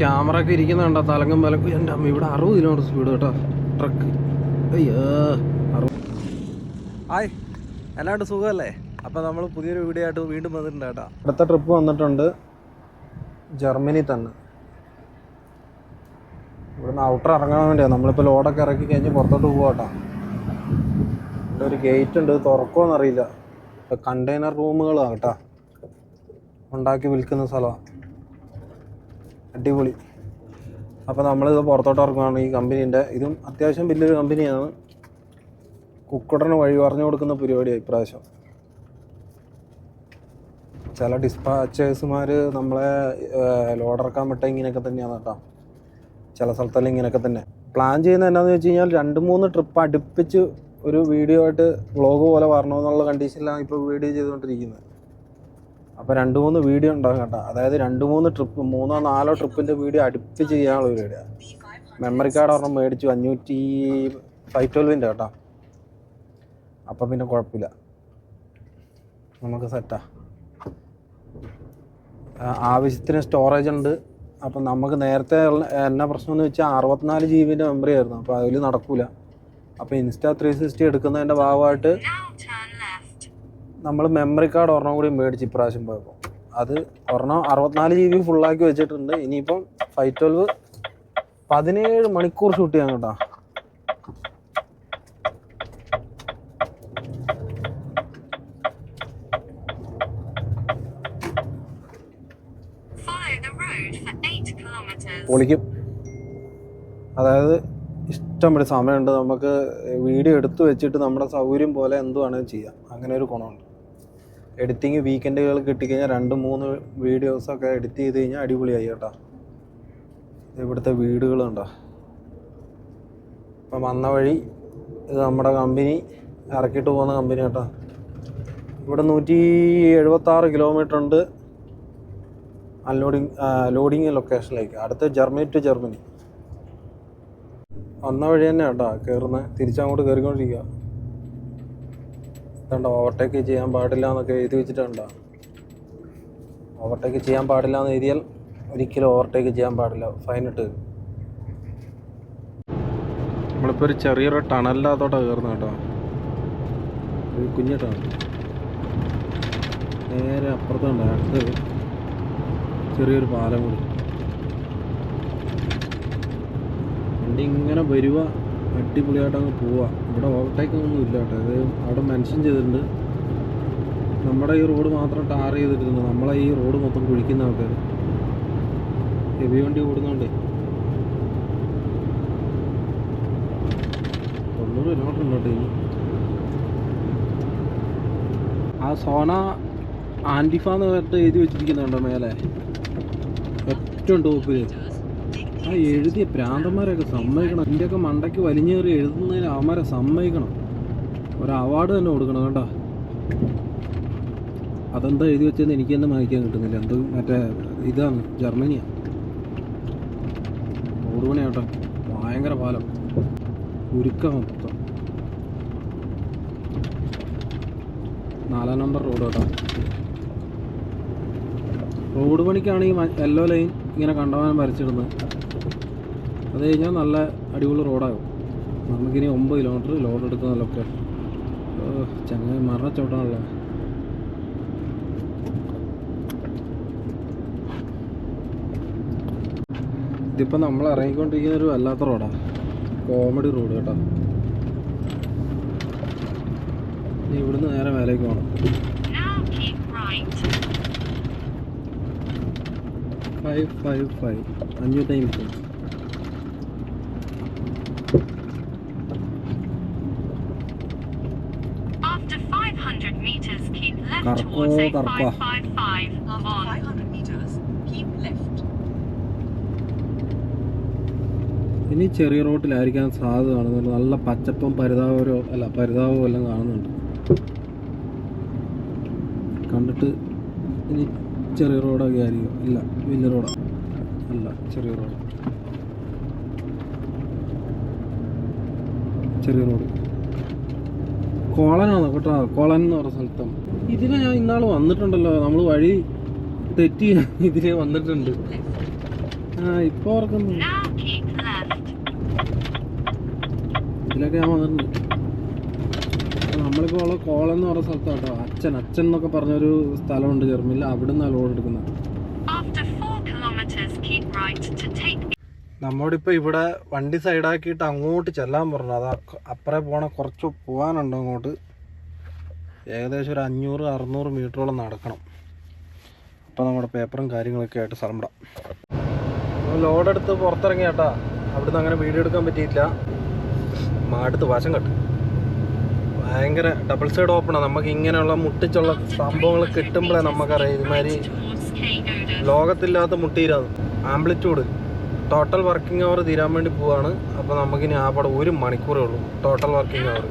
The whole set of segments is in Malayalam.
ക്യാമറ ഒക്കെ ഇരിക്കുന്നുണ്ടോ തലങ്കം വിലക്കും എന്റെ അമ്മ ഇവിടെ അറുപത് കിലോമീറ്റർ സ്പീഡ് കേട്ടോ. ട്രക്ക് അയ്യോ അറുപത്. ഹായ്. എല്ലാണ്ട് സുഖമല്ലേ? അപ്പോൾ നമ്മൾ പുതിയൊരു വീഡിയോ ആയിട്ട് വീണ്ടും വന്നിട്ടുണ്ട് കേട്ടോ. അടുത്ത ട്രിപ്പ് വന്നിട്ടുണ്ട് ജർമ്മനി തന്നെ. ഇവിടുന്ന് ഔട്ടർ ഇറങ്ങാൻ വേണ്ടിയാണ് നമ്മളിപ്പോൾ ലോഡൊക്കെ ഇറക്കി കഴിഞ്ഞ് പുറത്തോട്ട് പോകാട്ടോ ഇവിടെ ഒരു ഗേറ്റ് ഉണ്ട്. തുറക്കുമോന്ന് എന്നറിയില്ല കണ്ടെയ്നർ റൂമുകളാണ് കേട്ടോ. ഉണ്ടാക്കി വിൽക്കുന്ന സ്ഥലമാണ് അടിപൊളി. അപ്പോൾ നമ്മളിത് പുറത്തോട്ട് ഇറങ്ങുകയാണ് ഈ കമ്പനീന്റെ ഇതും അത്യാവശ്യം വലിയൊരു കമ്പനിയാണ്. കുക്കുടന് വഴി പറഞ്ഞു കൊടുക്കുന്ന പരിപാടിയാണ് ഇപ്രാവശ്യം. ചില ഡിസ്പാച്ചേഴ്സുമാർ നമ്മളെ ലോഡിറക്കാൻ വിട്ട ഇങ്ങനെയൊക്കെ തന്നെയാണ് കേട്ടോ. ചില സ്ഥലത്തെല്ലാം ഇങ്ങനെയൊക്കെ തന്നെ. പ്ലാൻ ചെയ്യുന്നത് എന്നാന്ന് വെച്ച് കഴിഞ്ഞാൽ രണ്ട് മൂന്ന് ട്രിപ്പ് അടുപ്പിച്ച് ഒരു വീഡിയോ ആയിട്ട് വ്ളോഗ് പോലെ വരണമെന്നുള്ള കണ്ടീഷനിലാണ് ഇപ്പോൾ വീഡിയോ ചെയ്തുകൊണ്ടിരിക്കുന്നത്. അപ്പോൾ രണ്ട് മൂന്ന് വീഡിയോ ഉണ്ടാകും കേട്ടോ. അതായത് രണ്ട് മൂന്ന് ട്രിപ്പ് മൂന്നോ നാലോ ട്രിപ്പിന്റെ വീഡിയോ അടുപ്പിച്ച് ചെയ്യാനുള്ള ഒരു വീഡിയോ മെമ്മറി കാർഡ് ഒരെണ്ണം മേടിച്ചു അഞ്ഞൂറ്റി ഫൈവ് ട്വൽവിന്റെ കേട്ടോ. അപ്പം പിന്നെ കുഴപ്പമില്ല. നമുക്ക് സെറ്റാ ആവശ്യത്തിന് സ്റ്റോറേജ് ഉണ്ട്. അപ്പം നമുക്ക് നേരത്തെ എന്നാ പ്രശ്നം എന്ന് വെച്ചാൽ അറുപത്തിനാല് ജി ബിന്റെ മെമ്മറി ആയിരുന്നു. അപ്പോൾ അതിൽ നടക്കില്ല അപ്പോൾ ഇൻസ്റ്റാ ത്രീ സിക്സ്റ്റി എടുക്കുന്നതിന്റെ ഭാഗമായിട്ട്. നമ്മൾ മെമ്മറി കാർഡ് ഒരെണ്ണം കൂടി മേടിച്ച് ഇപ്രാവശ്യം പോയപ്പോൾ അത് ഒരെണ്ണം അറുപത്തിനാല് ജി ബി ഫുള്ളാക്കി വെച്ചിട്ടുണ്ട്. ഇനിയിപ്പം ഫൈവ് ട്വൽവ് പതിനേഴ് മണിക്കൂർ ഷൂട്ട് ചെയ്യാൻ കേട്ടോ. Follow the road for 8 പൊളിക്കും. അതായത് ഇഷ്ടം പോലെ സമയമുണ്ട്. നമുക്ക് വീഡിയോ എടുത്തു വെച്ചിട്ട് നമ്മുടെ സൗകര്യം പോലെ എന്തുവാണെങ്കിലും ചെയ്യാം. അങ്ങനെ ഒരു ഗുണമുണ്ട്. എഡിറ്റിങ് വീക്കെൻഡുകൾ കിട്ടിക്കഴിഞ്ഞാൽ രണ്ട് മൂന്ന് വീഡിയോസൊക്കെ എഡിറ്റ് ചെയ്ത് കഴിഞ്ഞാൽ അടിപൊളിയായി കേട്ടോ. ഇവിടുത്തെ വീടുകളുണ്ടോ അപ്പം വന്ന വഴി ഇത് നമ്മുടെ കമ്പനി ഇറക്കിയിട്ട് പോകുന്ന കമ്പനി കേട്ടോ ഇവിടെ നൂറ്റി എഴുപത്താറ് കിലോമീറ്റർ ഉണ്ട്. അൺലോഡിങ് ലോഡിങ് ലൊക്കേഷനിലേക്ക് അടുത്ത ജർമ്മനി ടു ജർമ്മനി വന്ന വഴി തന്നെ കേട്ടോ കയറുന്നത് തിരിച്ചങ്ങോട്ട് കയറിക്കൊണ്ടിരിക്കുക കണ്ടോ ഓവർടേക്ക് ചെയ്യാൻ പാടില്ല എന്നൊക്കെ എഴുതി വെച്ചിട്ടുണ്ടോ. ഓവർടേക്ക് ചെയ്യാൻ പാടില്ല എന്ന് എഴുതിയാൽ ഒരിക്കലും ഓവർടേക്ക് ചെയ്യാൻ പാടില്ല. ഫൈൻ ഇട്ട്. നമ്മളിപ്പോൾ ഒരു ചെറിയൊരു ടണലിനകത്തോട്ടാണ് കയറുന്നത് കേട്ടോ. ഒരു കുഞ്ഞു ടണൽ നേരെ അപ്പുറത്തുണ്ട് അടുത്ത് ചെറിയൊരു പാലം കൂടി. വണ്ടി ഇങ്ങനെ വരുക അടിപൊളിയായിട്ട് അങ്ങ് പോവാം. ഇവിടെ ഓവർടേക്ക് ഒന്നും ഇല്ല കേട്ടോ. അത് അവിടെ മെൻഷൻ ചെയ്തിട്ടുണ്ട്. നമ്മുടെ ഈ റോഡ് മാത്രം ടാർ ചെയ്തിട്ടുണ്ട് നമ്മളെ ഈ റോഡ് മൊത്തം കുഴിക്കുന്ന ആൾക്കാർ ഹെവി വണ്ടി ഓടുന്നുണ്ട്. തൊണ്ണൂറ് കിലോമീറ്റർ ഉണ്ടോട്ടെ ആ സോന ആന്റിഫ എന്ന് പറഞ്ഞിട്ട് എഴുതി വെച്ചിരിക്കുന്നുണ്ടോ മേലെ? ഏറ്റവും ടോപ്പിൽ ആ എഴുതിയ പ്രാന്തന്മാരെയൊക്കെ സമ്മതിക്കണം. ഇതിന്റെയൊക്കെ മണ്ടയ്ക്ക് വലിഞ്ഞേറി എഴുതുന്നതിന് അവന്മാരെ സമ്മതിക്കണം. ഒരു അവാർഡ് തന്നെ കൊടുക്കണം കേട്ടോ അതെന്താ എഴുതി വെച്ചതെന്ന് എനിക്ക് തന്നെ വായിക്കാൻ കിട്ടുന്നില്ല. എന്ത് മറ്റേ ഇതാണ് ജർമ്മനിയാണ് റോഡ് പണി കേട്ടോ ഭയങ്കര പാലം. ഉരുക്ക മൊത്തം. നാലാം നമ്പർ റോഡ് കേട്ടോ. റോഡ് പണിക്കാണ് ഈ യെല്ലോ ലൈൻ ഇങ്ങനെ കണ്ടവാനം വരച്ചിടുന്നത്. അത് കഴിഞ്ഞാൽ നല്ല അടിപൊളി റോഡാകും. നമുക്കിനി ഒമ്പത് കിലോമീറ്റർ ലോഡ് എടുക്കുന്നതിലൊക്കെ ചങ്ങ മരണച്ചോട്ടാണല്ലോ ഇതിപ്പോൾ നമ്മൾ ഇറങ്ങിക്കൊണ്ടിരിക്കുന്ന ഒരു വല്ലാത്ത റോഡാണ് കോമഡി റോഡ് കേട്ടോ. ഇവിടുന്ന് നേരെ മേലേക്ക് പോകണം. ഫൈവ് ഫൈവ് ഫൈവ് അഞ്ഞൂറ്റി അമ്പത് keep left. ഇനി ചെറിയ റോട്ടിലായിരിക്കാൻ സാധ്യത കാണുന്നുണ്ട്. നല്ല പച്ചപ്പും പരിതാപരോ അല്ല പരിതാപവും എല്ലാം കാണുന്നുണ്ട്. കണ്ടിട്ട് ഇനി ചെറിയ റോഡൊക്കെ ആയിരിക്കും. ഇല്ല വലിയ റോഡാ. അല്ല ചെറിയ റോഡ്. ചെറിയ റോഡ്. കോളനാണ് കേട്ടോ. കോളൻ എന്ന് പറഞ്ഞ സ്ഥലത്താണ് ഇതിനെ ഞാൻ ഇന്നാൾ വന്നിട്ടുണ്ടല്ലോ. നമ്മൾ വഴി തെറ്റി ഇതിന് വന്നിട്ടുണ്ട്. ആ ഇപ്പൊ ഓർക്കുന്നു ഇതിലൊക്കെ ഞാൻ വന്നിട്ടുണ്ട്. നമ്മളിപ്പോ നമ്മളിപ്പോൾ ഉള്ള കോളെന്ന് പറഞ്ഞ പറയുന്ന സ്ഥലത്താട്ടോ. അച്ഛൻ അച്ഛൻ എന്നൊക്കെ പറഞ്ഞൊരു സ്ഥലമുണ്ട് ജർമ്മനിയിൽ. അവിടെ നിന്നാണ് ലോഡ് എടുക്കുന്നത്. After 4 kilometers, keep right to take നമ്മോടിപ്പോൾ ഇവിടെ വണ്ടി സൈഡാക്കിയിട്ട് അങ്ങോട്ട് ചെല്ലാൻ പറഞ്ഞു. അതാ അപ്പുറേ പോണ കുറച്ച് പോകാനുണ്ട് അങ്ങോട്ട്. ഏകദേശം ഒരു അഞ്ഞൂറ് അറുന്നൂറ് മീറ്ററോളം നടക്കണം. അപ്പോൾ നമ്മുടെ പേപ്പറും കാര്യങ്ങളൊക്കെ ആയിട്ട് സ്ഥലം ലോഡെടുത്ത് പുറത്തിറങ്ങി ചേട്ടാ അവിടുന്ന് അങ്ങനെ വീഡിയോ എടുക്കാൻ പറ്റിയില്ല അടുത്ത് വശം കെട്ട്. ഭയങ്കര ഡബിൾ സൈഡ് ഓപ്പണാണ് നമുക്ക് ഇങ്ങനെയുള്ള മുട്ടിച്ചുള്ള സംഭവങ്ങൾ കിട്ടുമ്പോഴേ നമുക്കറിയാം ഇതുമാതിരി. ലോകത്തില്ലാത്ത മുട്ടിയിരാത് ആംപ്ലിറ്റ്യൂഡ്. ടോട്ടൽ വർക്കിംഗ് അവർ തീരാൻ വേണ്ടി പോവാണ്. അപ്പോൾ നമുക്കിനി ആ പടം ഒരു മണിക്കൂറേ ഉള്ളൂ. ടോട്ടൽ വർക്കിംഗ് അവർ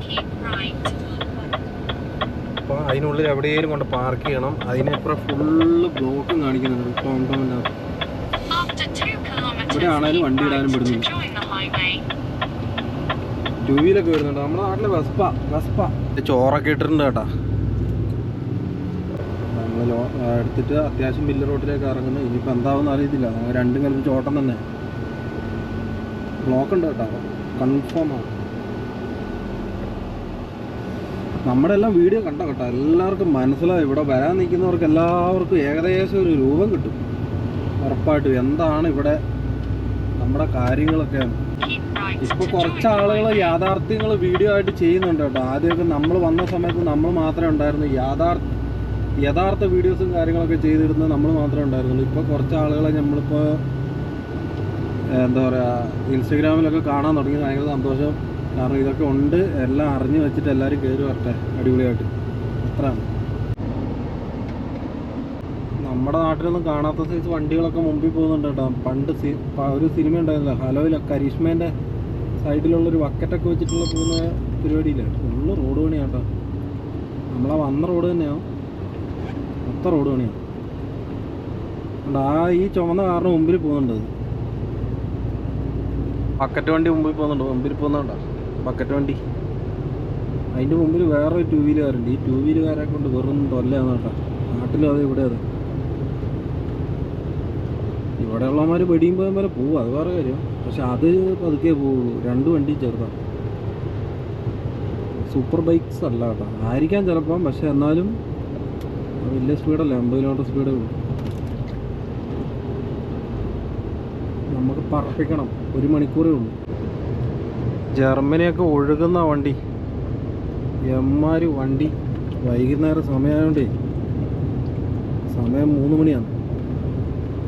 അതിനുള്ളിൽ എവിടെയെങ്കിലും കൊണ്ട് പാർക്ക് ചെയ്യണം. അതിനപ്പുറം ഫുള്ള് ബ്ലോക്കും കാണിക്കുന്നുണ്ട്. ടോംടോമിനകത്ത് After 2 kilometers, ഇവിടെ ആണേലും വണ്ടി ഇടാനും പെടുന്നു. ടൂ വരുന്നുണ്ട്. നമ്മുടെ നാട്ടിലെ വെസ്പ വെസ്പ ചോറൊക്കെ ഇട്ടിട്ടുണ്ട് കേട്ടോ. നമ്മൾ എടുത്തിട്ട് അത്യാവശ്യം ബില്ല് റോട്ടിലേക്ക് ഇറങ്ങുന്നു. ഇനിയിപ്പോൾ എന്താവെന്ന് അറിയത്തില്ല. രണ്ടും കലപ്പിച്ച് ഓട്ടം തന്നെ. ബ്ലോക്ക് ഉണ്ട് കേട്ടോ. കൺഫേം ആണ്. നമ്മുടെ എല്ലാം വീഡിയോ കണ്ട കേട്ടോ. എല്ലാവർക്കും മനസ്സിലായി. ഇവിടെ വരാൻ നിൽക്കുന്നവർക്ക് എല്ലാവർക്കും ഏകദേശം ഒരു രൂപം കിട്ടും. ഉറപ്പായിട്ടും. എന്താണ് ഇവിടെ നമ്മുടെ കാര്യങ്ങളൊക്കെ? ഇപ്പൊ കുറച്ച് ആളുകൾ യാഥാർത്ഥ്യങ്ങൾ വീഡിയോ ആയിട്ട് ചെയ്യുന്നുണ്ട് കേട്ടോ. ആദ്യമൊക്കെ നമ്മൾ വന്ന സമയത്ത് നമ്മൾ മാത്രമേ ഉണ്ടായിരുന്നു യാഥാർത്ഥ യഥാർത്ഥ വീഡിയോസും കാര്യങ്ങളൊക്കെ ചെയ്തിരുന്നത് നമ്മൾ മാത്രമേ ഉണ്ടായിരുന്നുള്ളൂ. ഇപ്പോൾ കുറച്ച് ആളുകളെ നമ്മളിപ്പോൾ എന്താ പറയുക ഇൻസ്റ്റഗ്രാമിലൊക്കെ കാണാൻ തുടങ്ങി ഭയങ്കര സന്തോഷം. കാരണം ഇതൊക്കെ ഉണ്ട്. എല്ലാം അറിഞ്ഞു വെച്ചിട്ട് എല്ലാവരും കയറി വരട്ടെ. അടിപൊളിയായിട്ട്. അത്രയാണ്. നമ്മുടെ നാട്ടിലൊന്നും കാണാത്ത സൈസ് വണ്ടികളൊക്കെ മുമ്പിൽ പോകുന്നുണ്ട് കേട്ടോ. പണ്ട് ഒരു സിനിമ ഉണ്ടായിരുന്നില്ല. ഹലോയില കരീഷ്മേന്റെ സൈഡിലുള്ള ഒരു വക്കറ്റൊക്കെ വെച്ചിട്ടുള്ള പോകുന്ന പരിപാടിയില്ല? ഫുള്ള് റോഡ് പണിയാണ് കേട്ടോ. നമ്മളാ വന്ന റോഡ് തന്നെയാവും മൊത്തം റോഡ് പണിയാണ് അതുകൊണ്ട് ആ ഈ ചുമന്ന കാറിന് മുമ്പിൽ പോകുന്നുണ്ട്. ബക്കറ്റ് വണ്ടി മുമ്പിൽ പോകുന്നുണ്ട്. മുമ്പിൽ പോകുന്നുണ്ടോ ബക്കറ്റ് വണ്ടി. അതിന്റെ മുമ്പിൽ വേറൊരു ടൂ വീലുകാരുണ്ട് ഈ ടൂ വീലുകാരെ കൊണ്ട് വെറും തൊല്ലയാണ് കേട്ടോ. നാട്ടിലും അത് ഇവിടെ അതെ. ഇവിടെയുള്ളവന്മാർ വെടിയും പോകാൻ വരെ പോവും. അത് വേറെ കാര്യം. പക്ഷെ അത് പതുക്കെ പോവുള്ളൂ. രണ്ട് വണ്ടി ചെറുതാണ് സൂപ്പർ ബൈക്ക്സ് അല്ല കേട്ടോ. ആയിരിക്കാം ചിലപ്പം. പക്ഷെ എന്നാലും വലിയ സ്പീഡല്ല അമ്പത് കിലോമീറ്റർ സ്പീഡേ ഉള്ളൂ. നമുക്ക് പറപ്പിക്കണം. ഒരു മണിക്കൂറേ ഉള്ളൂ. ജർമ്മനിയൊക്കെ ഒഴുകുന്ന വണ്ടി. എമ്മാര് വണ്ടി. വൈകുന്നേരം സമയമായതുകൊണ്ടേ സമയം മൂന്ന് മണിയാണ്.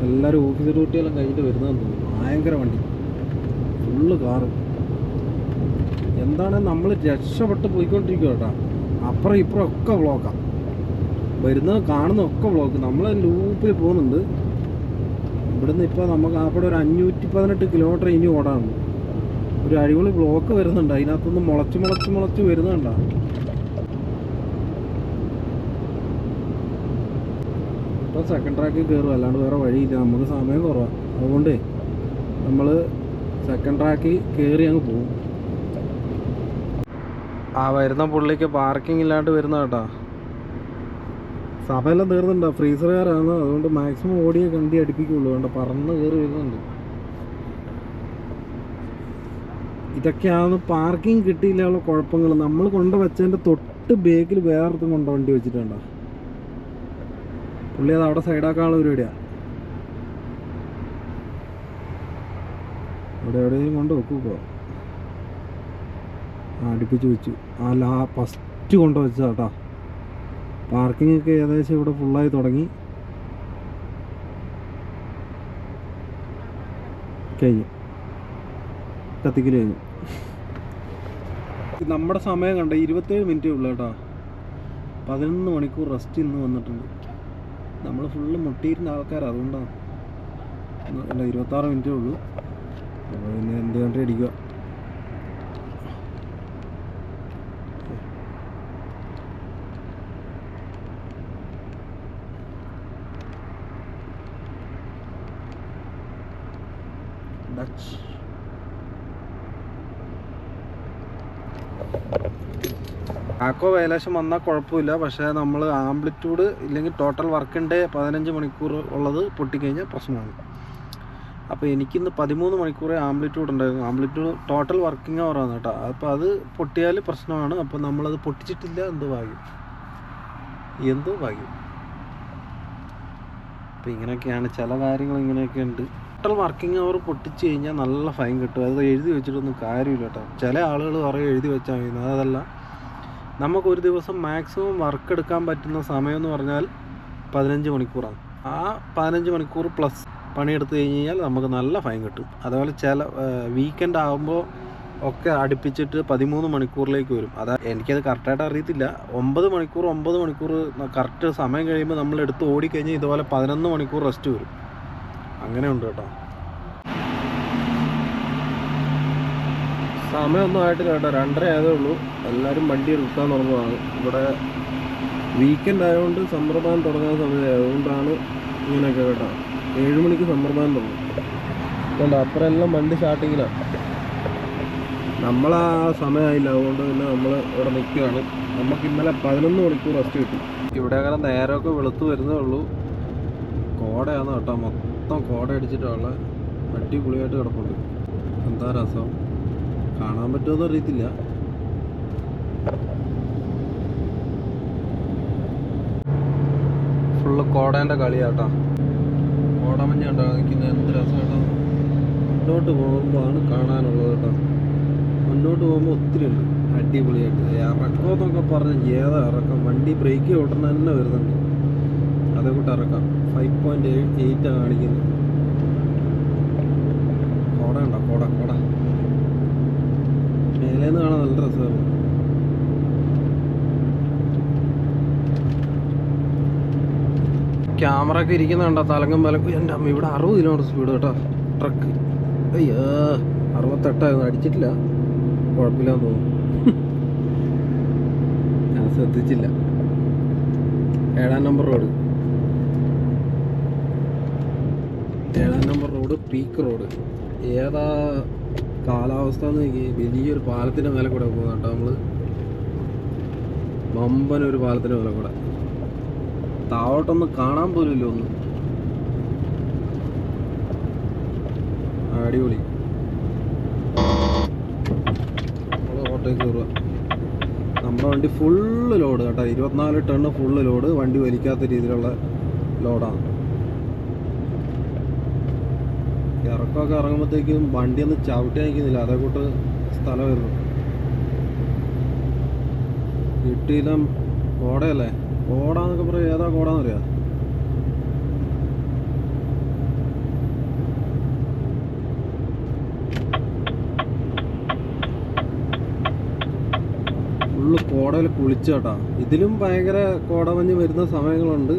എല്ലാവരും ഓഫീസ് ഡ്യൂട്ടിയെല്ലാം കഴിഞ്ഞിട്ട് വരുന്നതെന്ന് തോന്നുന്നു. ഭയങ്കര വണ്ടി. Full car. എന്താണ് നമ്മൾ രക്ഷപ്പെട്ട് പോയിക്കൊണ്ടിരിക്കുക കേട്ടോ അപ്പുറം ഇപ്പുറം ഒക്കെ ബ്ലോക്കാണ് വരുന്നത് കാണുന്ന ഒക്കെ ബ്ലോക്ക് നമ്മൾ ലൂപ്പിൽ പോകുന്നുണ്ട്. ഇവിടുന്ന് ഇപ്പോൾ നമുക്ക് അവിടെ ഒരു അഞ്ഞൂറ്റി പതിനെട്ട് കിലോമീറ്റർ ഇനി ഓടാനുണ്ട്. ഒരു അടിപൊളി ബ്ലോക്ക് വരുന്നുണ്ട്. അതിനകത്തുനിന്ന് മുളച്ച് മുളച്ച് മുളച്ച് വരുന്നുണ്ടോ? ഇപ്പോൾ സെക്കൻഡ് ട്രാക്കിൽ കയറും അല്ലാണ്ട് വേറെ വഴിയില്ല. നമുക്ക് സമയം കുറവാണ് അതുകൊണ്ട് നമ്മൾ സെക്കൻഡ് ട്രാക്കിൽ കയറി അങ്ങ് പോകും ആ വരുന്ന പുള്ളിക്ക് പാർക്കിംഗ് ഇല്ലാണ്ട് വരുന്ന കേട്ടാ. സഭയെല്ലാം തീർന്നുണ്ടോ ഫ്രീസറുകാരാണ് അതുകൊണ്ട് മാക്സിമം ഓടിയ കണ്ടി അടുപ്പിക്കുള്ളൂ. വേണ്ട പറന്ന് കയറി വരുന്നുണ്ട്. ഇതൊക്കെയാണ് പാർക്കിംഗ് കിട്ടിയില്ലുള്ള കുഴപ്പങ്ങൾ നമ്മൾ കൊണ്ട് വെച്ചതിന്റെ തൊട്ട് ബേക്കിൽ വേറൊരുത്തും കൊണ്ട് വണ്ടി വെച്ചിട്ടുണ്ടോ. പുള്ളി അത് അവിടെ സൈഡാക്കാനുള്ള പരിപാടിയാണ് അവിടെ എവിടെയും കൊണ്ട് വെക്കും ഇപ്പോൾ ആ അടുപ്പിച്ച് വെച്ചു. ആ ലാ ഫസ്റ്റ് കൊണ്ട് വെച്ചതാട്ടാ പാർക്കിംഗ് ഒക്കെ ഏകദേശം ഇവിടെ ഫുള്ളായി തുടങ്ങി. കഴിഞ്ഞു. കത്തിക്കൽ കഴിഞ്ഞു. നമ്മുടെ സമയം കണ്ട? ഇരുപത്തേഴ് മിനിറ്റേ ഉള്ളൂ കേട്ടോ. പതിനൊന്ന് മണിക്കൂർ റെസ്റ്റ് ഇന്ന് വന്നിട്ടുണ്ട്. നമ്മൾ ഫുള്ള് മുട്ടിയിരുന്ന ആൾക്കാരാണ് അതുകൊണ്ടാണ് അല്ല ഇരുപത്താറ് മിനിറ്റേ ഉള്ളൂ. അപ്പോൾ പിന്നെ എന്ത് കണ്ടി അടിക്കുക? ഡച്ച്. ആക്കോ വേലേശം വന്നാൽ കുഴപ്പമില്ല. പക്ഷേ നമ്മൾ ആംപ്ലിറ്റ്യൂഡ് ഇല്ലെങ്കിൽ ടോട്ടൽ വർക്കിന്റെ പതിനഞ്ച് മണിക്കൂർ ഉള്ളത് പൊട്ടിക്കഴിഞ്ഞാൽ പ്രശ്നമാണ്. അപ്പോൾ എനിക്കിന്ന് പതിമൂന്ന് മണിക്കൂറേ ആംപ്ലിറ്റ്യൂഡ് ഉണ്ടായിരുന്നു. ആംപ്ലിറ്റ്യൂഡ് ടോട്ടൽ വർക്കിംഗ് അവറാണ് കേട്ടോ. അപ്പോൾ അത് പൊട്ടിയാൽ പ്രശ്നമാണ്. അപ്പോൾ നമ്മളത് പൊട്ടിച്ചിട്ടില്ല എന്തോ ഭാഗ്യം? എന്തോ ഭാഗ്യം. അപ്പോൾ ഇങ്ങനെയൊക്കെയാണ് ചില കാര്യങ്ങൾ ഇങ്ങനെയൊക്കെ ഉണ്ട്. ടോട്ടൽ വർക്കിംഗ് അവർ പൊട്ടിച്ച് കഴിഞ്ഞാൽ നല്ല ഫൈൻ കിട്ടും. അത് എഴുതി വെച്ചിട്ടൊന്നും കാര്യമില്ല കേട്ടോ. ചില ആളുകൾ പറയും എഴുതി വെച്ചാൽ മതി. അതല്ല. നമുക്ക് ഒരു ദിവസം മാക്സിമം വർക്ക് എടുക്കാൻ പറ്റുന്ന സമയം എന്ന് പറഞ്ഞാൽ പതിനഞ്ച് മണിക്കൂറാണ്. ആ പതിനഞ്ച് മണിക്കൂർ പ്ലസ് പണിയെടുത്ത് കഴിഞ്ഞ് കഴിഞ്ഞാൽ നമുക്ക് നല്ല ഫൈൻ കിട്ടും. അതുപോലെ ചില വീക്കെൻഡ് ആകുമ്പോൾ ഒക്കെ അടുപ്പിച്ചിട്ട് പതിമൂന്ന് മണിക്കൂറിലേക്ക് വരും. അതാ എനിക്കത് കറക്റ്റായിട്ട് അറിയത്തില്ല. ഒമ്പത് മണിക്കൂർ ഒമ്പത് മണിക്കൂർ കറക്റ്റ് സമയം കഴിയുമ്പോൾ നമ്മൾ എടുത്ത് ഓടിക്കഴിഞ്ഞാൽ ഇതുപോലെ പതിനൊന്ന് മണിക്കൂർ റെസ്റ്റ് വരും. അങ്ങനെ ഉണ്ട് കേട്ടോ. സമയമൊന്നും ആയിട്ടില്ല കേട്ടോ. രണ്ടര ആയതേ ഉള്ളൂ. എല്ലാവരും വണ്ടി എടുക്കാൻ തുടങ്ങുവാണ്. ഇവിടെ വീക്കെൻഡ് ആയതുകൊണ്ട് സമ്പ്രദായം തുടങ്ങാൻ സമയമായി. അതുകൊണ്ടാണ് ഇങ്ങനെയൊക്കെ കേട്ടോ. ഏഴ് മണിക്ക് സമ്പ്രദായം തുടങ്ങും. അതുകൊണ്ട് അപ്പുറം എല്ലാം വണ്ടി സ്റ്റാർട്ടിങ്ങിലാണ് നമ്മളാ സമയമായില്ല. അതുകൊണ്ട് തന്നെ നമ്മൾ ഇവിടെ നിൽക്കുകയാണ്. നമുക്ക് ഇന്നലെ പതിനൊന്ന് മണിക്കൂർ റെസ്റ്റ് കിട്ടി. ഇവിടെ അങ്ങനെ നേരമൊക്കെ വെളുത്ത് വരുന്നേ ഉള്ളൂ. കോടയാണ് കേട്ടോ. മൊത്തം കോട അടിച്ചിട്ടുള്ള അടിപൊളിയായിട്ട് കിടപ്പുണ്ട്. എന്താ രസം? കാണാൻ പറ്റുമെന്ന് അറിയത്തില്ല. ഫുള്ള് കോടേന്റെ കളിയാട്ടാ. കോടമഞ്ഞ ഉണ്ടോ നിൽക്കുന്നത് എന്ത് രസമായിട്ടോ. മുന്നോട്ട് പോകുമ്പോഴാണ് കാണാനുള്ളത് കേട്ടോ. മുന്നോട്ട് പോകുമ്പോൾ ഒത്തിരി ഉണ്ട്. അടിപൊളിയായിട്ട്. ഇറക്കം എന്നൊക്കെ പറഞ്ഞ് ഏതാ ഇറക്കം വണ്ടി ബ്രേക്ക് ഓട്ടണ തന്നെ വരുന്നുണ്ട്. അതേ കൂട്ട് ഇറക്കാം ഫൈവ് പോയിന്റ് എയ്റ്റ് കാണിക്കുന്നത്. കോട ഉണ്ടോ കോട കോട. മേലേന്ന് കാണാൻ നല്ല രസമാണ്. ക്യാമറ ഒക്കെ ഇരിക്കുന്നുണ്ടോ തലങ്ങും വിലക്കും എന്റെ അമ്മ ഇവിടെ അറുപത് കിലോമീറ്റർ സ്പീഡ് കേട്ടോ. ട്രക്ക്. അയ്യോ അറുപത്തെട്ടായിരുന്നു. അടിച്ചിട്ടില്ല. കുഴപ്പമില്ലാന്ന് തോന്നുന്നു. ഞാൻ ശ്രദ്ധിച്ചില്ല. ഏഴാം നമ്പർ റോഡ്. ഏഴാം നമ്പർ റോഡ് പീക്ക് റോഡ്. ഏതാ കാലാവസ്ഥ എന്ന് നോക്കി വലിയൊരു പാലത്തിന്റെ മേലെ കൂടെ പോകുന്ന കേട്ടോ നമ്മൾ. വമ്പൻ ഒരു പാലത്തിന്റെ മേലെ കൂടെ. താവോട്ടൊന്നും കാണാൻ പോലും ഇല്ല ഒന്നും. അടിപൊളി. നമ്മുടെ വണ്ടി ഫുള്ള് ലോഡ് കേട്ടോ. ഇരുപത്തിനാല് ടണ്ണ് ഫുള്ള് ലോഡ് വണ്ടി വലിക്കാത്ത രീതിയിലുള്ള ലോഡാണ് ഇറക്കമൊക്കെ ഇറങ്ങുമ്പോഴത്തേക്കും വണ്ടി ഒന്ന് ചവിട്ടി നിൽക്കുന്നില്ല അതേ കൂട്ട് സ്ഥലം വരുന്നു കിട്ടിയില്ല കോടയല്ലേ? കോടാന്നൊക്കെ പറയാം ഏതാ കോടാന്ന് പറയാ ഫുള്ള് കോടയിൽ കുളിച്ചേട്ടാ ഇതിലും ഭയങ്കര കോടമഞ്ഞ് വരുന്ന സമയങ്ങളുണ്ട്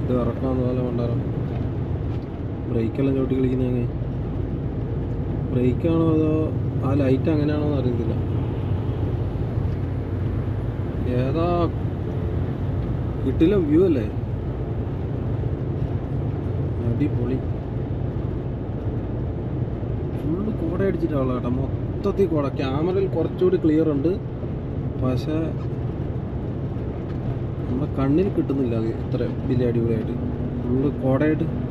ഇത് ഇറക്കാന്ന് പോലെ കൊണ്ടാരോ ബ്രേക്കെല്ലാം ചവിട്ടി കളിക്കുന്ന ബ്രേക്കാണോ അതോ ആ ലൈറ്റ് അങ്ങനെയാണോ എന്ന് അറിയത്തില്ല. ഏതാ? കിട്ടില്ല വ്യൂ അല്ലേ? അടിപൊളി. ഫുള്ള് കോട അടിച്ചിട്ടാണല്ലോ കേട്ടോ. മൊത്തത്തിൽ കോട. ക്യാമറയിൽ കുറച്ചുകൂടി ക്ലിയർ ഉണ്ട്. പക്ഷേ നമ്മുടെ കണ്ണിൽ കിട്ടുന്നില്ല അത് ഇത്ര വലിയ അടിപൊളിയായിട്ട്. ഫുള്ള് കോടയായിട്ട്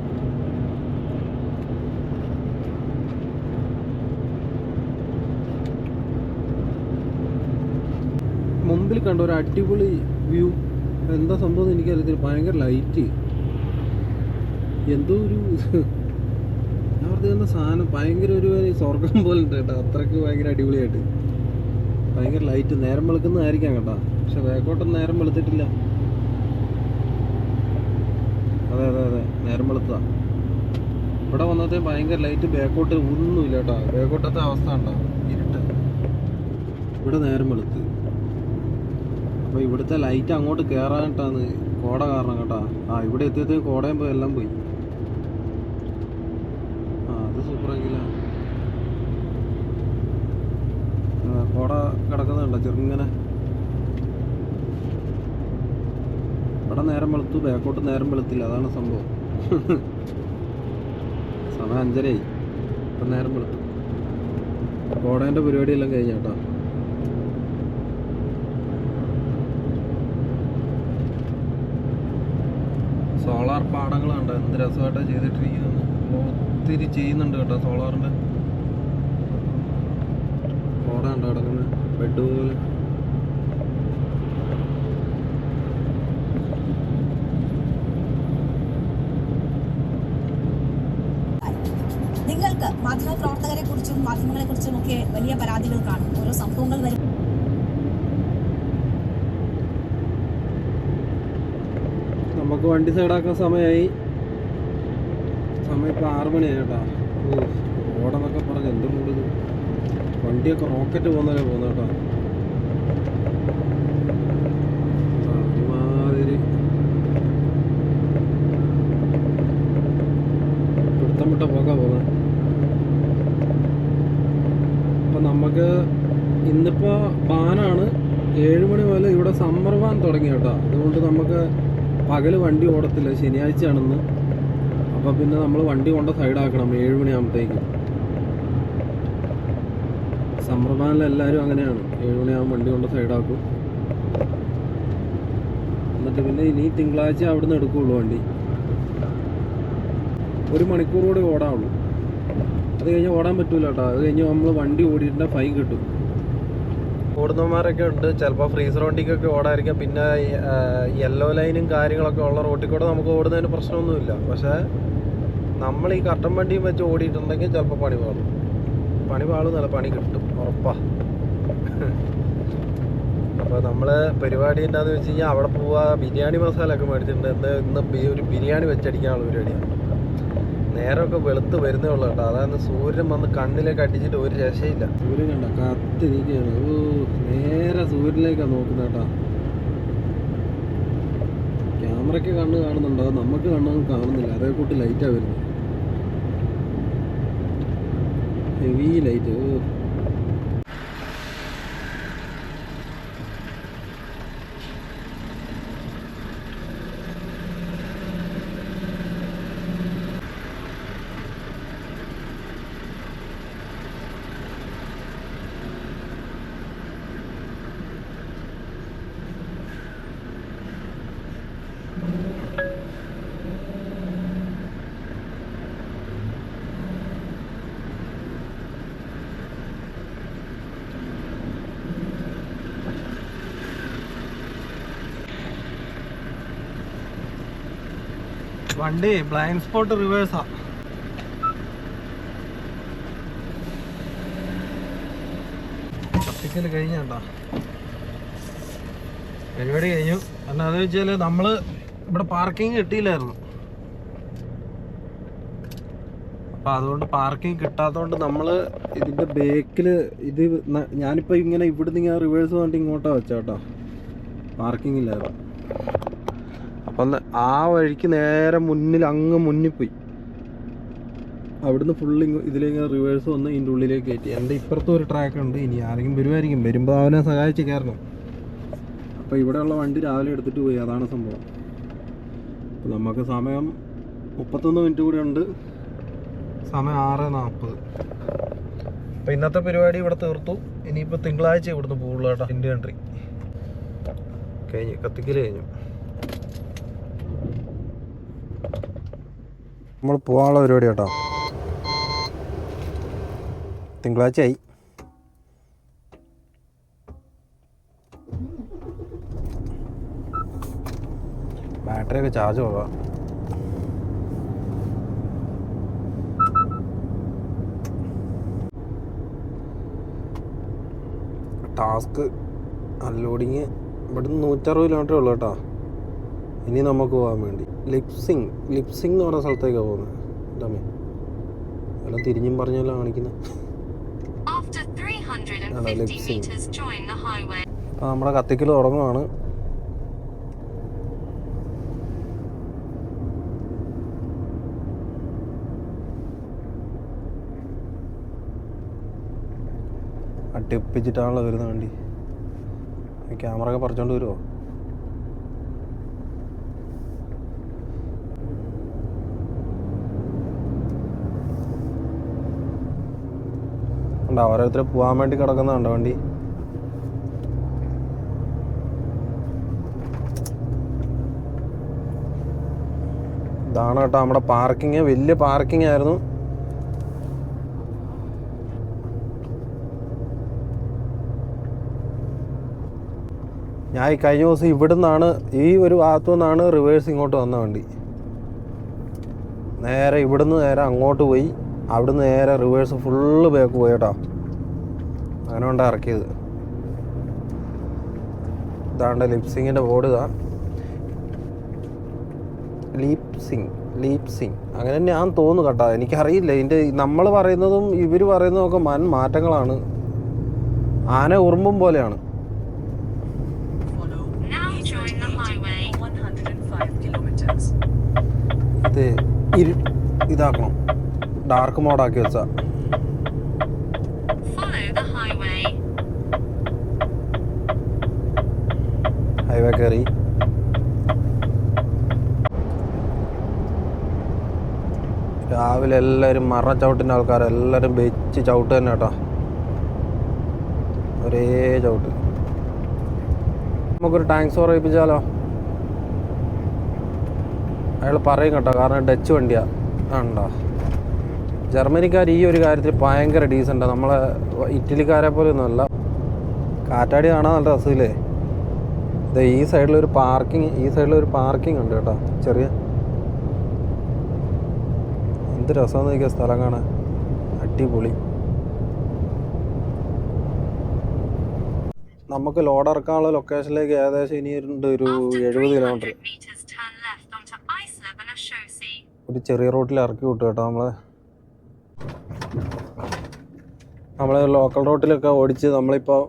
മുമ്പിൽ കണ്ട ഒരു അടിപൊളി വ്യൂ എന്താ സംഭവം എനിക്കറിയത്തില്ല. ഭയങ്കര ലൈറ്റ് എന്തോ ഒരു ഞാൻ പറഞ്ഞ സാധനം ഭയങ്കര ഒരു സ്വർഗം പോലെ ഉണ്ട് കേട്ടോ. അത്രയ്ക്ക് ഭയങ്കര അടിപൊളിയായിട്ട്. ഭയങ്കര ലൈറ്റ് നേരം വെളുക്കുന്നതായിരിക്കാം കേട്ടോ. പക്ഷെ വേക്കോട്ടൊന്നും നേരം വെളുത്തിട്ടില്ല. അതെ അതെ അതെ. നേരം വെളുത്താ ഇവിടെ വന്നതേ ഭയങ്കര ലൈറ്റ് ബാക്കോട്ട് ഒന്നുമില്ല കേട്ടോ. ബാക്കോട്ടത്തെ അവസ്ഥ ഉണ്ടോ ഇരുട്ട്. ഇവിടെ നേരം വെളുത്ത്. അപ്പോൾ ഇവിടുത്തെ ലൈറ്റ് അങ്ങോട്ട് കയറാനിട്ടാണ് കോട കാരണം കേട്ടോ. ആ ഇവിടെ എത്തിയത് കോടയും പോയി എല്ലാം പോയി. ആ അത് സൂപ്പറാക്കില്ല കോട കിടക്കുന്നുണ്ടോ ചെറുങ്ങനെ? ഇവിടെ നേരം വെളുത്തു ബാക്കോട്ട് നേരം വെളുത്തില്ല അതാണ് സംഭവം. സമയം അഞ്ചരയായി. ഇപ്പം നേരം വെളുത്തു. കോടേന്റെ പരിപാടിയെല്ലാം കഴിഞ്ഞ കേട്ടോ. സോളാർ എന്ത് രസമായിട്ടാണ് ചെയ്തിട്ടിരിക്കുന്നത്. ഒത്തിരി ചെയ്യുന്നുണ്ട് കേട്ടോ സോളാറിന്റെ ഓടാണ്ട് കിടക്കുന്നത് ബെഡ് പോലെ. നിങ്ങൾക്ക് മാധ്യമപ്രവർത്തകരെ കുറിച്ചും മാധ്യമങ്ങളെ കുറിച്ചും ഒക്കെ വലിയ പരാതികൾ കാണും. ഓരോ സംഭവങ്ങൾ വരും നമുക്ക് വണ്ടി സൈഡാക്കാൻ സമയമായി സമയം ഇപ്പോൾ ആറ് മണിയായി കേട്ടോ. ഓടെന്നൊക്കെ പറഞ്ഞ് എന്തും കൂടുതൽ വണ്ടിയൊക്കെ റോക്കറ്റ് പോകുന്നവരെ പോകുന്ന കേട്ടോ ആ, ഒരുമാതിരി പിടുത്തം വിട്ട പോക്കാ പോകുന്നത് അപ്പം നമുക്ക് ഇന്നിപ്പോൾ ബാനാണ് ഏഴ് മണി മുതൽ ഇവിടെ സമ്മർ ബാൻ തുടങ്ങി കേട്ടോ അതുകൊണ്ട് നമുക്ക് പകൽ വണ്ടി ഓടത്തില്ല ശനിയാഴ്ചയാണെന്ന്. അപ്പോൾ പിന്നെ നമ്മൾ വണ്ടി കൊണ്ട സൈഡാക്കണം ഏഴ് മണിയാകുമ്പോഴത്തേക്ക് ബാനിൽ എല്ലാവരും അങ്ങനെയാണ്. ഏഴ് മണിയാകുമ്പോൾ വണ്ടി കൊണ്ട് സൈഡാക്കും. എന്നിട്ട് പിന്നെ ഇനി തിങ്കളാഴ്ച അവിടുന്ന് എടുക്കുകയുള്ളൂ വണ്ടി. ഒരു മണിക്കൂർ കൂടെ ഓടാവുള്ളൂ. അത് കഴിഞ്ഞ് ഓടാൻ പറ്റൂല കേട്ടോ അത് കഴിഞ്ഞ് നമ്മൾ വണ്ടി ഓടിയിട്ടുണ്ടെങ്കിൽ ഫൈൻ കിട്ടും. ഓടുന്നവന്മാരൊക്കെ ഉണ്ട്. ചിലപ്പോൾ ഫ്രീസർ വണ്ടിക്കൊക്കെ ഓടായിരിക്കാം. പിന്നെ യെല്ലോ ലൈനും കാര്യങ്ങളൊക്കെ ഉള്ള റോട്ടിൽ കൂടെ നമുക്ക് ഓടുന്നതിന് പ്രശ്നമൊന്നുമില്ല. പക്ഷേ നമ്മൾ ഈ കട്ടൻ വണ്ടിയും വെച്ച് ഓടിയിട്ടുണ്ടെങ്കിൽ ചിലപ്പോൾ പണി പാളും. പണി പാളും നല്ല പണി കിട്ടും. ഉറപ്പാ. അപ്പോൾ നമ്മൾ പരിപാടി എന്താണെന്ന് വെച്ച് കഴിഞ്ഞാൽ അവിടെ പോവാ ബിരിയാണി മസാല ഒക്കെ മേടിച്ചിട്ടുണ്ട്. എന്താ ഇന്ന് ഒരു ബിരിയാണി വെച്ചടിക്കാനുള്ള പരിപാടിയാണ്. നേരമൊക്കെ വെളുത്ത് വരുന്നേ ഉള്ളൂ കേട്ടോ. അതായത് സൂര്യൻ വന്ന് കണ്ണിലേക്ക് അടിച്ചിട്ട് ഒരു രക്ഷയില്ല സൂര്യൻ കണ്ട? കത്തിരിക്കുകയാണ്. നേരെ സൂര്യനിലേക്കാണ് നോക്കുന്നത് കേട്ടോ. ക്യാമറയ്ക്ക് കണ്ണ് കാണുന്നുണ്ടോ? നമുക്ക് കണ്ണൊന്നും കാണുന്നില്ല. അതേ കൂട്ടി ലൈറ്റാണ് വരുന്നത്. ഹെവി ലൈറ്റ് ഓ വണ്ടി ബ്ലൈൻഡ് സ്പോട്ട് റിവേഴ്സാ കത്തിക്കൽ കഴിഞ്ഞാണ്ടാ പരിപാടി കഴിഞ്ഞു. കാരണം അത് വെച്ചാൽ നമ്മൾ ഇവിടെ പാർക്കിംഗ് കിട്ടിയില്ലായിരുന്നു. അപ്പം അതുകൊണ്ട് പാർക്കിംഗ് കിട്ടാത്തതുകൊണ്ട് നമ്മൾ ഇതിന്റെ ബേക്കിൽ ഇത് ഞാനിപ്പോ ഇങ്ങനെ ഇവിടുന്ന് ഇങ്ങനെ റിവേഴ്സ് വേണ്ടി ഇങ്ങോട്ടാ വെച്ചാട്ടോ പാർക്കിംഗ് ഇല്ലായിരുന്നു. ആ വഴിക്ക് നേരെ മുന്നിൽ അങ്ങ് മുന്നിൽ പോയി അവിടുന്ന് ഫുള്ള് ഇതിലേക്ക് റിവേഴ്സ് വന്ന് ഇതിന്റെ ഉള്ളിലേക്ക് കയറ്റി. എന്റെ ഇപ്പുറത്തും ഒരു ട്രാക്ക് ഉണ്ട്. ഇനി ആരെങ്കിലും വരുമായിരിക്കും. വരുമ്പോൾ അവനെ സഹായിച്ച് കയറണം. അപ്പോൾ ഇവിടെയുള്ള വണ്ടി രാവിലെ എടുത്തിട്ട് പോയി. അതാണ് സംഭവം. അപ്പോൾ നമുക്ക് സമയം മുപ്പത്തൊന്ന് മിനിറ്റ് കൂടി ഉണ്ട്. സമയം ആറ് നാൽപ്പത്. അപ്പോൾ ഇന്നത്തെ പരിപാടി ഇവിടെ തീർത്തു. ഇനിയിപ്പോൾ തിങ്കളാഴ്ച ഇവിടുന്ന് പോകുള്ളൂ കേട്ടോ. ഇന്ത്യ കൺട്രി കഴിഞ്ഞു കത്തിക്കൽ കഴിഞ്ഞു. നമ്മൾ പോകാനുള്ള പരിപാടി കേട്ടോ. തിങ്കളാഴ്ച ആയി ബാറ്ററി ഒക്കെ ചാർജ് പോകാം ടാസ്ക് അൺലോഡിങ് ഇവിടുന്ന് നൂറ്ററുപത് കിലോമീറ്റർ ഉള്ളു കേട്ടോ. ഇനി നമുക്ക് പോകാൻ വേണ്ടി. ലിപ്സിങ് ലിപ്സിങ് എന്ന് പറഞ്ഞ സ്ഥലത്തേക്കാണ് പോകുന്നത്. എന്താമേ എല്ലാം തിരിഞ്ഞും പറഞ്ഞല്ലോ കാണിക്കുന്നത് After 350 lip-sync. meters, join അപ്പോൾ നമ്മുടെ കത്തിക്കൽ തുടങ്ങുവാണ്. അട്ടിപ്പിച്ചിട്ടാണല്ലോ വരുന്ന വണ്ടി. ക്യാമറ ഒക്കെ പറിച്ചോണ്ട് വരുമോ ഉണ്ട് ഓരോരുത്തർ പോകാൻ വേണ്ടി കിടക്കുന്നുണ്ടോ വണ്ടി? ഇതാണ് കേട്ടോ നമ്മുടെ പാർക്കിങ്. വലിയ പാർക്കിംഗ് ആയിരുന്നു. ഞാൻ ഈ കഴിഞ്ഞ ദിവസം ഇവിടുന്നാണ് ഈ ഒരു ഭാഗത്തു നിന്നാണ് റിവേഴ്സ് ഇങ്ങോട്ട് വന്ന വണ്ടി. നേരെ ഇവിടുന്ന് നേരെ അങ്ങോട്ട് പോയി. അവിടുന്ന് നേരെ റിവേഴ്സ് ഫുള്ള് ബാക്ക് പോയി കേട്ടോ. അങ്ങനെ കൊണ്ട് ഇറക്കിയത്. ഇതാണ്ട് ലിപ്സിങ്ങിന്റെ ബോർഡ് ഇതാ. ലീപ് സിങ് ലീപ് സിങ് അങ്ങനെ ഞാൻ തോന്നുന്നു കേട്ടോ. എനിക്കറിയില്ല. ഇതിന്റെ നമ്മൾ പറയുന്നതും ഇവർ പറയുന്നതും ഒക്കെ മൻ മാറ്റങ്ങളാണ്. ആന ഉറുമ്പും പോലെയാണ്. Follow Now join the highway. 105 kilometers. ഇത് ഇതാക്കണം. ഡാർക്ക് മോഡാക്കി വെച്ച. ഹൈവേ കയറി രാവിലെ എല്ലാവരും മറ ചവിട്ടിന്റെ ആൾക്കാർ എല്ലാവരും വെച്ച് ചവിട്ട് തന്നെ കേട്ടോ. ഒരേ ചവിട്ട്. നമുക്കൊരു ടാങ്ക്സ് പറയിപ്പിച്ചാലോ അയാൾ പറയും കേട്ടോ കാരണം ഡച്ച് വണ്ടിയാ. ആണ്ടോ ജർമ്മനിക്കാർ ഈ ഒരു കാര്യത്തിൽ ഭയങ്കര ഡീസന്റാണ് നമ്മളെ ഇറ്റലിക്കാരെ പോലെ ഒന്നുമല്ല കാറ്റാടി കാണാൻ നല്ല രസമില്ലേ? ഇത് ഈ സൈഡിലൊരു പാർക്കിംഗ് ഈ സൈഡിലൊരു പാർക്കിംഗ് ഉണ്ട് കേട്ടോ. ചെറിയ എന്ത് രസമെന്ന് നോക്കിയ സ്ഥലം കാണാൻ. അടിപൊളി. നമുക്ക് ലോഡ് ഇറക്കാനുള്ള ലൊക്കേഷനിലേക്ക് ഏകദേശം ഇനി ഒരു എഴുപത് kilometre 300 meters, turn left onto Eisleben Chaussee. ഒരു ചെറിയ റോട്ടിൽ ഇറക്കി വിട്ടു കേട്ടോ നമ്മളെ. നമ്മളെ ലോക്കൽ റോട്ടിലൊക്കെ ഓടിച്ച് നമ്മളിപ്പോൾ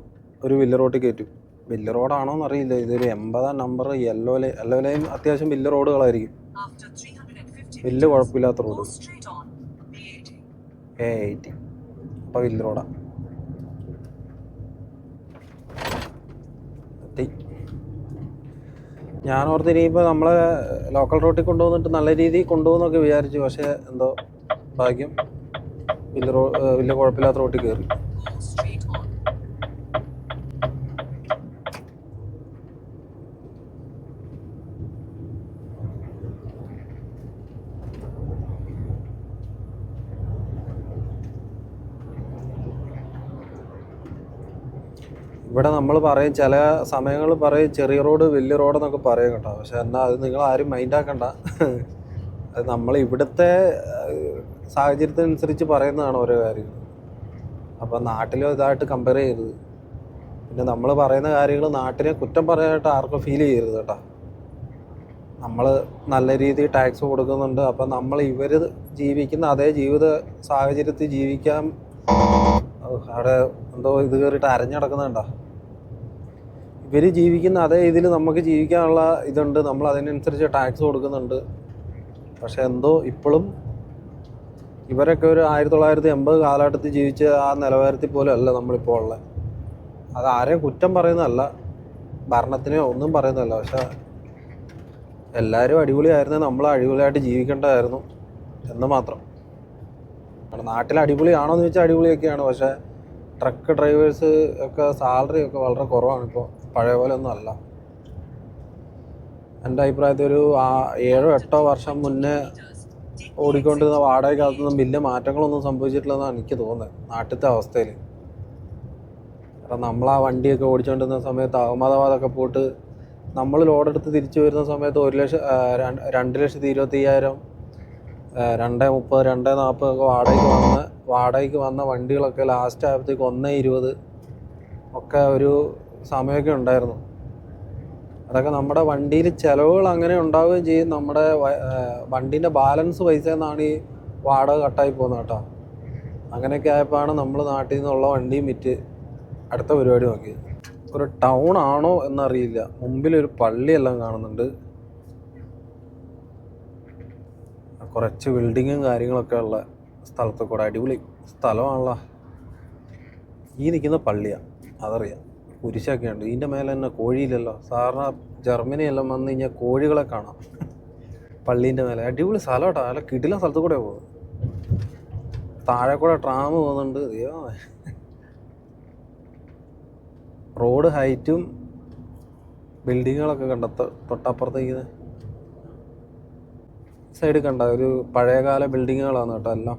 ഒരു വില്ല റോട്ടിൽ കയറ്റും വില്ല റോഡാണോ എന്നറിയില്ല ഇതൊരു എൺപതാം number yellow line yellow line അത്യാവശ്യം വില്ല റോഡുകളായിരിക്കും After 350 വലിയ കുഴപ്പമില്ലാത്ത road go straight on. B80. A eighty അപ്പോൾ വില്ല റോഡാണ് എത്തി. ഞാൻ ഓർത്ത് ഇനിയിപ്പോൾ നമ്മളെ ലോക്കൽ റോട്ടിൽ കൊണ്ടുവന്നിട്ട് നല്ല രീതിയിൽ കൊണ്ടുപോകുന്നൊക്കെ വിചാരിച്ചു. പക്ഷേ എന്തോ ഭാഗ്യം. വലിയ റോ വലിയ കുഴപ്പമില്ലാത്ത റോട്ടിൽ കയറി. ഇവിടെ നമ്മൾ പറയും ചില സമയങ്ങൾ പറയും ചെറിയ റോഡ് വലിയ റോഡ് എന്നൊക്കെ പറയും കേട്ടോ പക്ഷെ എന്നാൽ അത് നിങ്ങൾ ആരും മൈൻഡ് ആക്കണ്ട അത് നമ്മൾ ഇവിടുത്തെ സാഹചര്യത്തിനനുസരിച്ച് പറയുന്നതാണ് ഓരോ കാര്യങ്ങൾ. അപ്പം നാട്ടിലും ഇതായിട്ട് കമ്പയർ ചെയ്യരുത്. പിന്നെ നമ്മൾ പറയുന്ന കാര്യങ്ങൾ നാട്ടിനെ കുറ്റം പറയാനായിട്ട് ആർക്കും ഫീൽ ചെയ്യരുത് കേട്ടോ. നമ്മൾ നല്ല രീതിയിൽ ടാക്സ് കൊടുക്കുന്നുണ്ട്. അപ്പം നമ്മൾ ഇവർ ജീവിക്കുന്ന അതേ ജീവിത സാഹചര്യത്തിൽ ജീവിക്കാൻ അവിടെ എന്തോ ഇത് കയറിയിട്ട് അരഞ്ഞടക്കുന്നുണ്ടോ? ഇവർ ജീവിക്കുന്ന അതേ ഇതിൽ നമുക്ക് ജീവിക്കാനുള്ള ഇതുണ്ട്. നമ്മൾ അതിനനുസരിച്ച് ടാക്സ് കൊടുക്കുന്നുണ്ട്. പക്ഷെ എന്തോ ഇപ്പോഴും ഇവരൊക്കെ ഒരു ആയിരത്തി തൊള്ളായിരത്തി എൺപത് കാലഘട്ടത്തിൽ ജീവിച്ച ആ നിലവാരത്തിൽ പോലും അല്ല നമ്മളിപ്പോൾ ഉള്ളത്. അത് ആരെയും കുറ്റം പറയുന്നതല്ല ഭരണത്തിനെ ഒന്നും പറയുന്നതല്ല. പക്ഷെ എല്ലാവരും അടിപൊളിയായിരുന്നേ നമ്മൾ അടിപൊളിയായിട്ട് ജീവിക്കേണ്ടതായിരുന്നു എന്ന് മാത്രം. നമ്മുടെ നാട്ടിൽ അടിപൊളിയാണോ എന്ന് ചോദിച്ചാൽ അടിപൊളിയൊക്കെയാണ്. പക്ഷേ ട്രക്ക് ഡ്രൈവേഴ്സ് ഒക്കെ സാലറി ഒക്കെ വളരെ കുറവാണ് ഇപ്പോൾ. പഴയ പോലെ ഒന്നും അല്ല. എന്റെ അഭിപ്രായത്തിൽ ഒരു ഏഴോ എട്ടോ വർഷം മുന്നേ ഓടിക്കൊണ്ടിരുന്ന വാടകയ്ക്കകത്തൊന്നും വലിയ മാറ്റങ്ങളൊന്നും സംഭവിച്ചിട്ടില്ലെന്നാണ് എനിക്ക് തോന്നുന്നത് നാട്ടിലത്തെ അവസ്ഥയിൽ കാരണം നമ്മൾ ആ വണ്ടിയൊക്കെ ഓടിച്ചുകൊണ്ടിരുന്ന സമയത്ത് അഹമ്മദാബാദൊക്കെ പോയിട്ട് നമ്മൾ ലോഡെടുത്ത് തിരിച്ചു വരുന്ന സമയത്ത് ഒരു ലക്ഷം രണ്ട് ലക്ഷത്തി ഇരുപത്തി അയ്യായിരം രണ്ട് മുപ്പത് രണ്ട് നാൽപ്പത് ഒക്കെ വാടകയ്ക്ക് വന്ന വാടകയ്ക്ക് വന്ന വണ്ടികളൊക്കെ ലാസ്റ്റ് ആയപ്പോഴത്തേക്ക് ഒന്ന് ഇരുപത് ഒക്കെ ഒരു സമയമൊക്കെ ഉണ്ടായിരുന്നു. അതൊക്കെ നമ്മുടെ വണ്ടിയിൽ ചിലവുകൾ അങ്ങനെ ഉണ്ടാവുകയും ചെയ്യും. നമ്മുടെ വണ്ടീന്റെ ബാലൻസ് പൈസ എന്നാണ് ഈ വാടക കട്ടായി പോകുന്നത് കേട്ടോ. അങ്ങനെയൊക്കെ ആയപ്പോഴാണ് നമ്മൾ നാട്ടിൽ നിന്നുള്ള വണ്ടിയും വിറ്റ് അടുത്ത പരിപാടി നോക്കിയത് ഒരു ടൗൺ ആണോ എന്നറിയില്ല. മുമ്പിലൊരു പള്ളിയെല്ലാം കാണുന്നുണ്ട്. കുറച്ച് ബിൽഡിങ്ങും കാര്യങ്ങളൊക്കെ ഉള്ള സ്ഥലത്ത് കൂടെ അടിപൊളി സ്ഥലമാണല്ലോ. ഈ നിൽക്കുന്ന പള്ളിയാണ് അതറിയാം. കുരിശൊക്കെ ഉണ്ട് ഇതിന്റെ മേലെ തന്നെ കോഴിയില്ലല്ലോ. സാറിന് ജർമ്മനിയെല്ലാം വന്നു കഴിഞ്ഞാൽ കോഴികളെ കാണാം. പള്ളീന്റെ മേലെ. അടിപൊളി സ്ഥലം കേട്ടോ നല്ല കിടില സ്ഥലത്ത് കൂടെ പോകും. താഴെ കൂടെ ട്രാം പോകുന്നുണ്ട്. അയ്യോ. റോഡ് ഹൈറ്റും ബിൽഡിങ്ങുകളൊക്കെ കണ്ട? തൊട്ടപ്പുറത്തേക്ക് സൈഡ് കണ്ട? ഒരു പഴയകാല ബിൽഡിങ്ങുകളാണ് കേട്ടോ എല്ലാം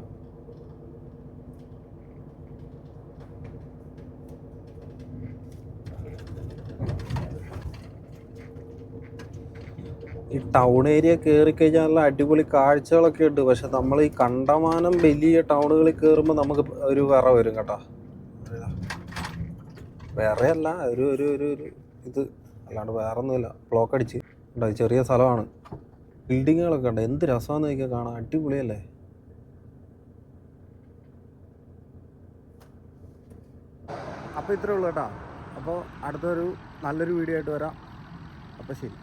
ഈ ടൗൺ ഏരിയ കയറി കഴിഞ്ഞാൽ അടിപൊളി കാഴ്ചകളൊക്കെ ഉണ്ട്. പക്ഷെ നമ്മൾ ഈ കണ്ടമാനം വലിയ ടൗണുകളിൽ കയറുമ്പോൾ നമുക്ക് ഒരു വിറ വരും കേട്ടോ. വേറെയല്ല ഒരു ഒരു ഒരു ഒരു ഇത്. അല്ലാണ്ട് വേറെ ഒന്നുമില്ല ബ്ലോക്ക് അടിച്ച് ഉണ്ടോ ചെറിയ സ്ഥലമാണ്. ബിൽഡിങ്ങുകളൊക്കെ ഉണ്ട് എന്ത് രസമാണെന്ന് ചോദിക്കാൻ കാണാൻ. അടിപൊളിയല്ലേ? അപ്പോൾ ഇത്രേ ഉള്ളൂ കേട്ടോ. അപ്പോൾ അടുത്തൊരു നല്ലൊരു വീഡിയോ ആയിട്ട് വരാം. അപ്പോൾ ശരി.